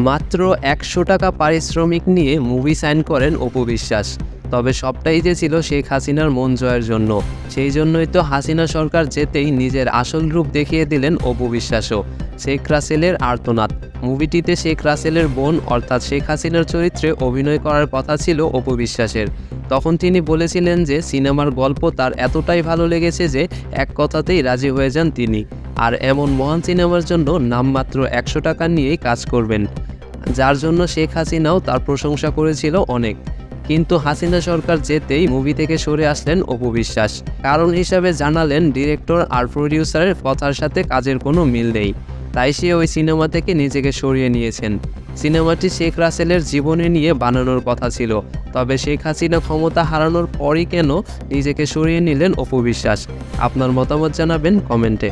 মাত্র একশো টাকা পারিশ্রমিক নিয়ে মুভি সাইন করেন অপু বিশ্বাস। তবে সবটাই যে ছিল শেখ হাসিনার মন জয়ের জন্য। সেই জন্যই তো হাসিনা সরকার যেতেই নিজের আসল রূপ দেখিয়ে দিলেন অপু বিশ্বাসও। শেখ রাসেলের আর্তনাদ। মুভিটিতে শেখ রাসেলের বোন অর্থাৎ শেখ হাসিনার চরিত্রে অভিনয় করার কথা ছিল অপু বিশ্বাসের। তখন তিনি বলেছিলেন যে, সিনেমার গল্প তার এতটাই ভালো লেগেছে যে, এক কথাতেই রাজি হয়ে যান তিনি। আর এমন মহান সিনেমার জন্য নামমাত্র একশো টাকা নিয়েই কাজ করবেন। যার জন্য শেখ হাসিনাও তার প্রশংসা করেছিল অনেক। কিন্তু হাসিনা সরকার যেতেই মুভি থেকে সরে আসলেন অপু বিশ্বাস। কারণ হিসাবে জানালেন ডিরেক্টর আর প্রডিউসারের কথার সাথে কাজের কোনো মিল নেই। তাই সে ওই সিনেমা থেকে নিজেকে সরিয়ে নিয়েছেন। সিনেমাটি শেখ রাসেলের জীবনে নিয়ে বানানোর কথা ছিল। তবে শেখ হাসিনা ক্ষমতা হারানোর পরই কেন নিজেকে সরিয়ে নিলেন অপু বিশ্বাস? আপনার মতামত জানাবেন কমেন্টে।